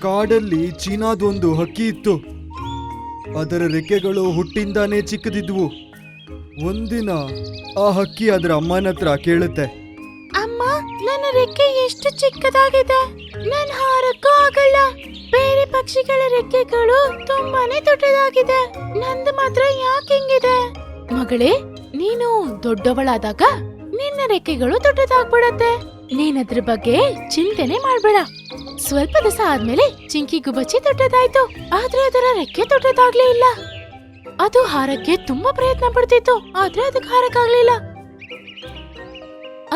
ಕಾಡಲ್ಲಿ ಚೀನಾದೊಂದು ಹಕ್ಕಿ ಇತ್ತು. ಅದರ ರೆಕ್ಕೆಗಳು ಹುಟ್ಟಿಂದಾನೇ ಚಿಕ್ಕದಿದ್ವು. ಒಂದಿನ ಆ ಹಕ್ಕಿ ಅದರ ಅಮ್ಮನ ಹತ್ರ ಕೇಳುತ್ತೆ. ಅಮ್ಮ, ನನ್ನ ರೆಕ್ಕೆ ಎಷ್ಟು ಚಿಕ್ಕದಾಗಿದೆ. ನನ್ನ ಹಾರಕ್ಕೂ ಆಗಲ್ಲ. ಬೇರೆ ಪಕ್ಷಿಗಳ ರೆಕ್ಕೆಗಳು ತುಂಬಾನೇ ದೊಡ್ಡದಾಗಿದೆ. ನಂದು ಮಾತ್ರ ಯಾಕೆ ಹಿಂಗಿದೆ? ಮಗಳೇ, ನೀನು ದೊಡ್ಡವಳಾದಾಗ ನಿನ್ನ ರೆಕ್ಕೆಗಳು ದೊಡ್ಡದಾಗ್ಬಿಡತ್ತೆ. ನೀನದ್ರ ಬಗ್ಗೆ ಚಿಂತೆನೆ ಮಾಡ್ಬೇಡ. ಸ್ವಲ್ಪ ದಿವಸ ಆದ್ಮೇಲೆ ಚಿಂಕಿ ಗುಬಚ್ಚಿ ದೊಡ್ಡದಾಯ್ತು ಆದ್ರೆ ಅದರ ರೆಕ್ಕೆ ದೊಡ್ಡದಾಗ್ಲೇ ಇಲ್ಲ. ಅದು ಹಾರಕ್ಕೆ ತುಂಬಾ ಪ್ರಯತ್ನ ಪಡ್ತಿತ್ತು, ಆದ್ರೆ ಅದಕ್ಕೆ ಹಾರಕ್ಕಾಗ್ಲಿಲ್ಲ.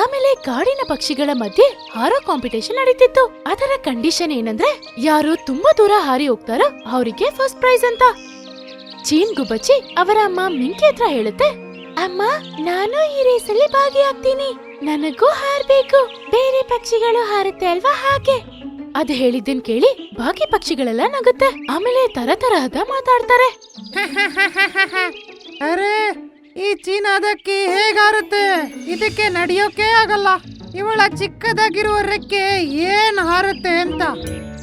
ಆಮೇಲೆ ಕಾಡಿನ ಪಕ್ಷಿಗಳ ಮಧ್ಯೆ ಹಾರೋ ಕಾಂಪಿಟೇಷನ್ ನಡೀತಿತ್ತು. ಅದರ ಕಂಡೀಷನ್ ಏನಂದ್ರೆ ಯಾರು ತುಂಬಾ ದೂರ ಹಾರಿ ಹೋಗ್ತಾರೋ ಅವರಿಗೆ ಫಸ್ಟ್ ಪ್ರೈಸ್ ಅಂತ. ಚೀನ್ ಗುಬ್ಬಚ್ಚಿ ಅವರ ಅಮ್ಮ ಮಿಂಕಿ ಹತ್ರ ಹೇಳುತ್ತೆ, ಅಮ್ಮ, ನಾನು ಈ ರೇಸಲ್ಲಿ ಭಾಗಿಯಾಗ್ತೀನಿ. ನನಗೂ ಹಾರ್ಬೇಕು. ಬೇರೆ ಪಕ್ಷಿಗಳು ಹಾರುತ್ತೆ ಅಲ್ವಾ ಹಾಗೆ? ಅದು ಹೇಳಿದ್ದನ್ ಕೇಳಿ ಬಾಕಿ ಪಕ್ಷಿಗಳೆಲ್ಲ ನಗುತ್ತೆ. ಆಮೇಲೆ ತರ ತರಹದ ಮಾತಾಡ್ತಾರೆ. ಅರೆ ಈ ಚೀನಾದಕ್ಕೆ ಹೇಗಾರುತ್ತೆ? ಇದಕ್ಕೆ ನಡೆಯೋಕೆ ಆಗಲ್ಲ. ಇವಳ ಚಿಕ್ಕದಾಗಿರುವ ರೆಕ್ಕೆ ಏನ್ ಹಾರುತ್ತೆ ಅಂತ.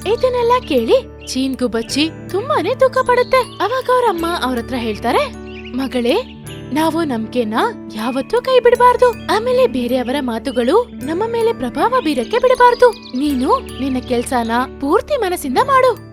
ಇದನ್ನೆಲ್ಲ ಕೇಳಿ ಚೀನ್ ಬಚ್ಚಿ ತುಂಬಾನೇ ದುಃಖ ಪಡುತ್ತೆ. ಅವಾಗ ಅವ್ರಮ್ಮ ಅವ್ರ ಹತ್ರ ಹೇಳ್ತಾರೆ ಮಗಳೇ ನಾವು ನಂಬಿಕೆನ ಯಾವತ್ತೂ ಕೈ ಬಿಡಬಾರ್ದು ಆಮೇಲೆ ಬೇರೆಯವರ ಮಾತುಗಳು ನಮ್ಮ ಮೇಲೆ ಪ್ರಭಾವ ಬೀರಕ್ಕೆ ಬಿಡಬಾರ್ದು. ನೀನು ನಿನ್ನ ಕೆಲ್ಸನ ಪೂರ್ತಿ ಮನಸ್ಸಿಂದ ಮಾಡು.